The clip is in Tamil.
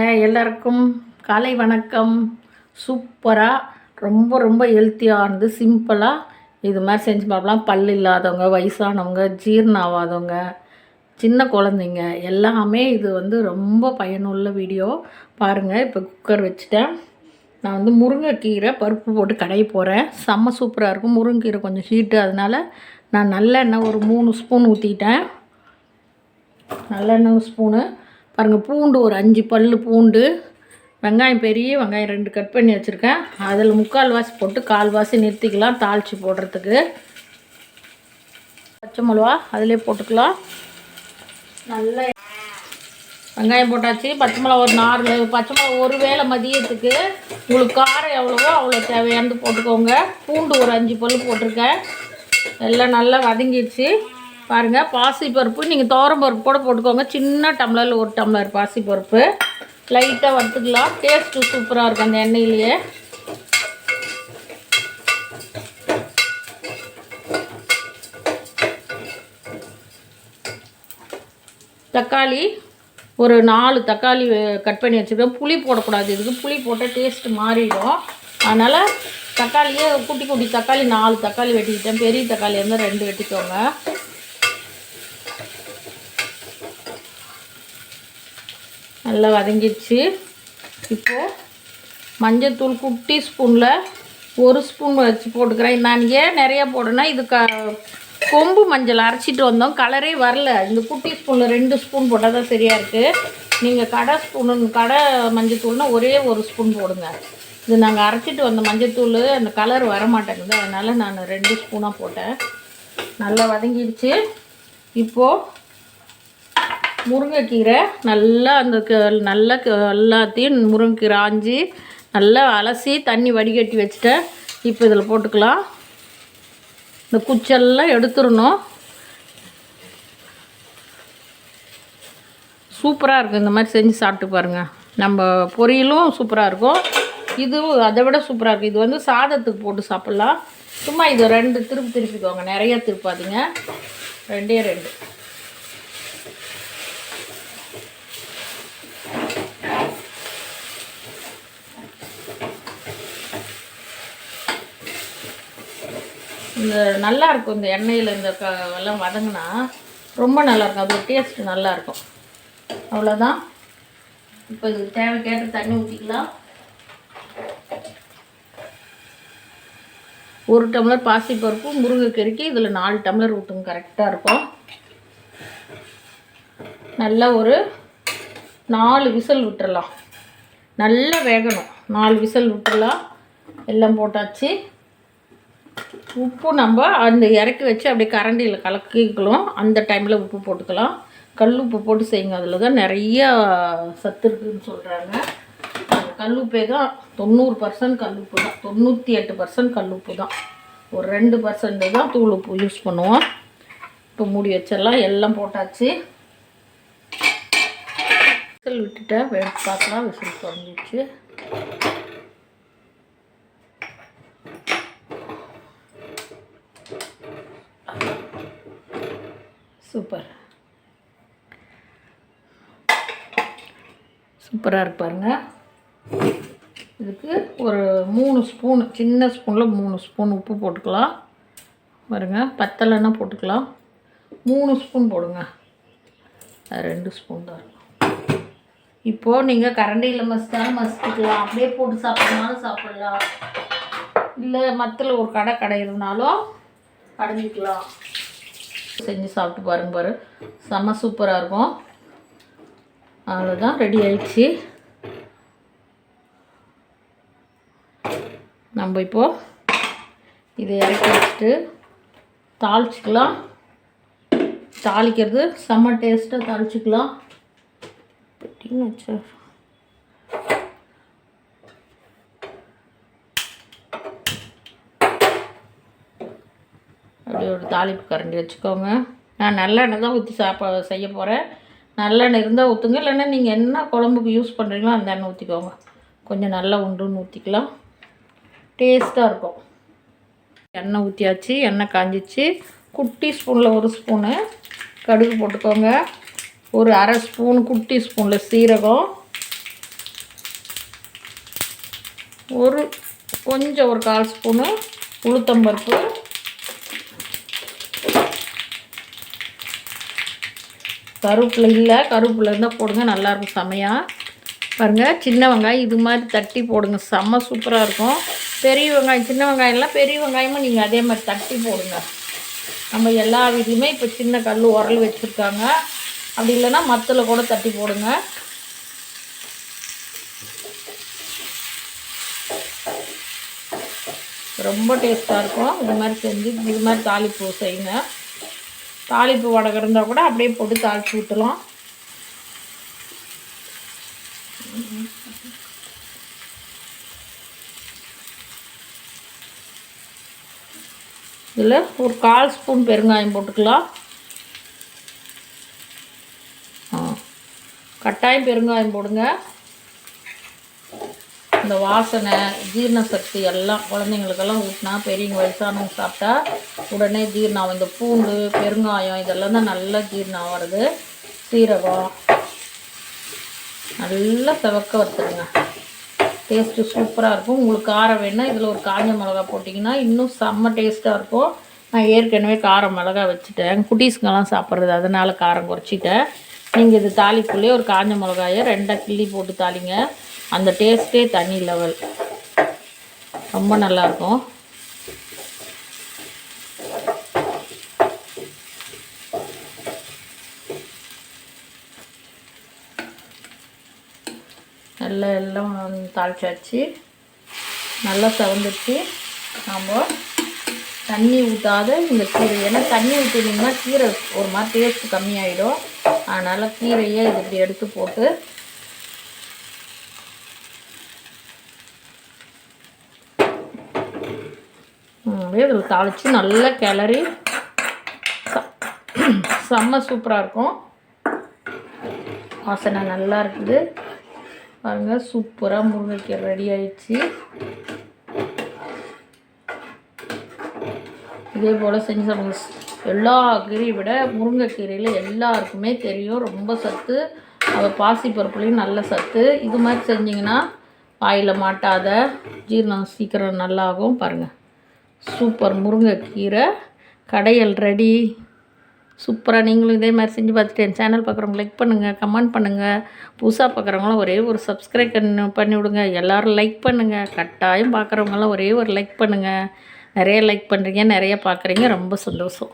எல்லாருக்கும் காலை வணக்கம். சூப்பராக ரொம்ப ரொம்ப ஹெல்த்தியானது சிம்பிளாக இது மாதிரி செஞ்சு பார்க்கலாம். பல் இல்லாதவங்க வயசானவங்க ஜீரணம் ஆகாதவங்க சின்ன குழந்தைங்க எல்லாமே இது வந்து ரொம்ப பயனுள்ள வீடியோ பாருங்கள் இப்போ குக்கர் வச்சுட்டேன். நான் வந்து முருங்கைக்கீரை பருப்பு போட்டு கடைய போகிறேன் செம்ம சூப்பராக இருக்கும். முருங்கைக்கீரை கொஞ்சம் ஹீட்டு அதனால் நான் நல்லெண்ணெய் ஒரு மூணு ஸ்பூன் ஊற்றிட்டேன் நல்லெண்ணெய் ஸ்பூனு பாருங்கள் பூண்டு ஒரு அஞ்சு பல் பூண்டு. வெங்காயம் பெரிய வெங்காயம் ரெண்டு கட் பண்ணி வச்சுருக்கேன். அதில் முக்கால் வாசி போட்டு கால் வாசி நிறுத்திக்கலாம் தாளித்து போடுறதுக்கு. பச்சை மிளவா அதிலே போட்டுக்கலாம். நல்ல வெங்காயம் போட்டாச்சு. பச்சை மிளகா ஒரு நாலு பச்சை மிளகா ஒரு வேளை மதியத்துக்கு உங்களுக்கு காரம் எவ்வளவோ அவ்வளோ தேவையானது போட்டுக்கோங்க. பூண்டு ஒரு அஞ்சு பல் போட்டிருக்கேன். எல்லாம் நல்லா வதங்கிடுச்சு. பாருங்கள் பாசிப்பருப்பு. நீங்கள் பருப்பு கூட போட்டுக்கோங்க. சின்ன டம்ளரில் ஒரு டம்ளர் பாசிப்பருப்பு. லைட்டாக வறுத்துக்கலாம். டேஸ்ட்டு சூப்பராக இருக்கும் அந்த எண்ணெயிலேயே. தக்காளி ஒரு நாலு தக்காளி கட் பண்ணி வச்சுருக்கோம். புளி போடக்கூடாது. இதுக்கு புளி போட்டால் டேஸ்ட்டு மாறிடும். அதனால் தக்காளியே குட்டி குட்டி தக்காளி நாலு தக்காளி வெட்டிக்கிட்டேன். பெரிய தக்காளி இருந்தால் ரெண்டு வெட்டிக்கோங்க. நல்லா வதங்கிடுச்சு. இப்போது மஞ்சத்தூள் குட்டி ஸ்பூனில் ஒரு ஸ்பூன் வச்சு போட்டுக்கிறேன். நான் ஏன் நிறையா போடுனா இது க கொம்பு மஞ்சள் அரைச்சிட்டு வந்தோம். கலரே வரல. இந்த குட்டி ஸ்பூனில் ரெண்டு ஸ்பூன் போட்டால் தான் சரியாக இருக்குது நீங்கள் கடை ஸ்பூனு கடை மஞ்சத்தூள்னால் ஒரே ஒரு ஸ்பூன் போடுங்க. இது நாங்கள் அரைச்சிட்டு வந்த மஞ்சத்தூள் அந்த கலர் வர மாட்டேங்குது. அதனால் நான் ரெண்டு ஸ்பூனாக போட்டேன். நல்லா வதங்கிடுச்சு. இப்போது முருங்கைக்கீரை நல்லா அந்த க நல்லா எல்லாத்தையும் முருங்கைக்கீரை ஆஞ்சி நல்லா அலசி தண்ணி வடிகட்டி வச்சுட்டேன். இப்போ இதில் போட்டுக்கலாம். இந்த குச்செல்லாம் எடுத்துடணும். சூப்பராக இருக்கும். இந்த மாதிரி செஞ்சு சாப்பிட்டு பாருங்கள் நம்ம பொரியலும் சூப்பராக இருக்கும். இதுவும் அதை விட சூப்பராக இருக்கும். இது வந்து சாதத்துக்கு போட்டு சாப்பிட்லாம். சும்மா இது ரெண்டு திருப்பி திருப்பிக்கோங்க நிறையா திருப்பாதீங்க. ரெண்டே ரெண்டு. இந்த நல்லாயிருக்கும் இந்த எண்ணெயில் இந்த க எல்லாம் வதங்கினா ரொம்ப நல்லாயிருக்கும் அதோட டேஸ்ட்டு நல்லாயிருக்கும் அவ்வளோதான் இப்போ இதுக்கு தேவைக்கேற்ற தண்ணி ஊற்றிக்கலாம் ஒரு டம்ளர் பாசிப்பருப்பு முருங்கைக்கறிக்கு இதில் நாலு டம்ளர் ஊற்றுங்க கரெக்டாக இருக்கும். நல்லா ஒரு நாலு விசில் விட்டுறலாம். நல்லா வேகணும். நாலு விசில் விட்டுடலாம் எல்லாம் போட்டாச்சு. உப்பு நம்ம அந்த இறக்கி வச்சு அப்படியே கரண்டியில் கலக்கிக்கலாம். அந்த டைமில் உப்பு போட்டுக்கலாம். கல் உப்பு போட்டு செய்யுங்க. அதில் தான் நிறையா சத்து இருக்குதுன்னு சொல்கிறாங்க அந்த கல் உப்பே தான். தொண்ணூறு பர்சன்ட் கல் உப்பு தான். தொண்ணூற்றி எட்டு பர்சன்ட் கல் உப்பு தான். ஒரு ரெண்டு பர்சன்ட் தான் தூள் உப்பு யூஸ் பண்ணுவோம். இப்போ மூடி வச்சிடலாம். எல்லாம் போட்டாச்சு. விசில் விட்டுட்டேன். பார்க்கலாம். விசில் தொடங்கிடுச்சு. சூப்பர். சூப்பராக இருப்பாருங்க இதுக்கு ஒரு மூணு ஸ்பூன் சின்ன ஸ்பூனில் மூணு ஸ்பூன் உப்பு போட்டுக்கலாம். பாருங்க பத்தலைன்னா போட்டுக்கலாம். மூணு ஸ்பூன் போடுங்க. அது ரெண்டு ஸ்பூன் தான் இருக்கும். இப்போது நீங்கள் கரண்டியில் மசித்தாலும் மசித்துக்கலாம் அப்படியே போட்டு சாப்பிட்றதுனாலும் சாப்பிட்லாம். இல்லை மத்தில் ஒரு கடை கடை இருந்தாலும் கடைஞ்சிக்கலாம் செஞ்சு சாப்பிட்டு பாருங்க பாரு. செம்ம சூப்பராக இருக்கும். அவ்வளோதான் ரெடி ஆயிடுச்சு. நம்ம இப்போது இதை இறக்கி வச்சுட்டு தாளிச்சிக்கலாம். தாளிக்கிறது செம்ம டேஸ்ட்டாக தாளிச்சிக்கலாம். வச்சு அப்படி ஒரு தாளிப்பு கரண்டி வச்சுக்கோங்க. நான் நல்லெண்ணெய் தான் ஊற்றி சாப்பா செய்ய போகிறேன் நல்லெண்ணெய் இருந்தால் ஊற்றுங்க இல்லைன்னா நீங்கள் என்ன குழம்புக்கு யூஸ் பண்ணுறீங்களோ அந்த எண்ணெய் ஊற்றிக்கோங்க கொஞ்சம் நல்லா உண்டுன்னு ஊற்றிக்கலாம் டேஸ்ட்டாக இருக்கும். எண்ணெய் ஊற்றியாச்சு எண்ணெய் காஞ்சிச்சு. குட்டி ஸ்பூனில் ஒரு ஸ்பூனு கடுகு போட்டுக்கோங்க. ஒரு அரை ஸ்பூன் குட்டி ஸ்பூனில் சீரகம். ஒரு கொஞ்சம் ஒரு கால் ஸ்பூனு உளுத்தம்பருப்பு. கருவேப்பிலை இல்லை கருவேப்பிலை இருந்தால் போடுங்க நல்லாயிருக்கும் செமையாக பாருங்கள் சின்ன வெங்காயம் இது மாதிரி தட்டி போடுங்க செம்ம சூப்பராக இருக்கும். பெரிய வெங்காயம் சின்ன வெங்காயம்லாம் பெரிய வெங்காயமும் நீங்கள் அதே மாதிரி தட்டி போடுங்க. நம்ம எல்லா வீட்லையுமே இப்போ சின்ன கல் உரல் வச்சுருக்காங்க. அப்படி இல்லைன்னா மத்தில் கூட தட்டி போடுங்க. ரொம்ப டேஸ்ட்டாக இருக்கும். இது மாதிரி செஞ்சு இது மாதிரி தாளிப்பு செய்யுங்க. தாளிப்பு வடகம் இருந்தால் கூட அப்படியே போட்டு தாளித்து ஊற்றலாம் இதில் ஒரு கால் ஸ்பூன் பெருங்காயம் போட்டுக்கலாம். ஆ. கட்டாயம் பெருங்காயம் போடுங்க. இந்த வாசனை ஜீரண சக்தி எல்லாம் குழந்தைங்களுக்கெல்லாம் ஊட்டினா பெரியவங்க வயசானவங்க சாப்பிட்டா உடனே ஜீரணம் இந்த பூண்டு பெருங்காயம் இதெல்லாம் தான் நல்லா ஜீரணம் வருது சீரகம். நல்லா செவக்க வச்சுருங்க டேஸ்ட்டு சூப்பராக இருக்கும். உங்களுக்கு காரம் வேணால் இதில் ஒரு காஞ்ச மிளகா போட்டிங்கன்னா இன்னும் செம்ம டேஸ்ட்டாக இருக்கும். நான் ஏற்கனவே காரம் மிளகா வச்சுட்டேன். குட்டீஸுங்கெல்லாம் சாப்பிட்றது அதனால் காரம் குறைச்சிட்டேன். நீங்கள் இது தாளிப்புள்ளே ஒரு காஞ்ச மிளகாயை ரெண்டாக கிள்ளி போட்டு தாளிங்க. அந்த டேஸ்ட்டே தனி லெவல் ரொம்ப நல்லாயிருக்கும் நல்லா எல்லாம் தாளிச்சாச்சு. நல்லா செவந்துச்சு நாம் தண்ணி ஊற்றாத இந்த கீரை. ஏன்னா தண்ணி ஊற்றினீங்கன்னா கீரை ஒரு மாதிரி டேஸ்ட் கம்மியாயிடும். அதனால் கீரையை இது இப்படி எடுத்து போட்டு அப்படியே இதில் தாளித்து நல்லா கிளறி செம்ம சூப்பராக இருக்கும். வாசனை நல்லா இருக்குது. பாருங்கள் சூப்பராக முருங்கைக்கீரை ரெடி ஆயிடுச்சு. இதே போல் செஞ்சு சாப்பிடுங்க. எல்லா கீரையை விட முருங்கைக்கீரையில் எல்லாருக்குமே தெரியும். ரொம்ப சத்து. அது பாசிப்பருப்புலேயும் நல்ல சத்து. இது மாதிரி செஞ்சிங்கன்னா வாயில் மாட்டாத. ஜீரணம் சீக்கிரம் நல்லாகும். பாருங்கள் சூப்பர் முருங்கைக்கீரை கடையல் ரெடி. சூப்பராக நீங்களும் இதே மாதிரி செஞ்சு பார்த்துட்டு என் சேனல் பார்க்குறவங்க லைக் பண்ணுங்கள் கமெண்ட் பண்ணுங்கள் புதுசாக பார்க்குறவங்களாம் ஒரே ஒரு சப்ஸ்கிரைப் பண்ணி பண்ணி விடுங்க எல்லோரும் லைக் பண்ணுங்கள் கட்டாயம் பார்க்குறவங்களாம் ஒரே ஒரு லைக் பண்ணுங்கள் நிறைய லைக் பண்ணுறீங்க நிறைய பார்க்குறீங்க. ரொம்ப சந்தோஷம்.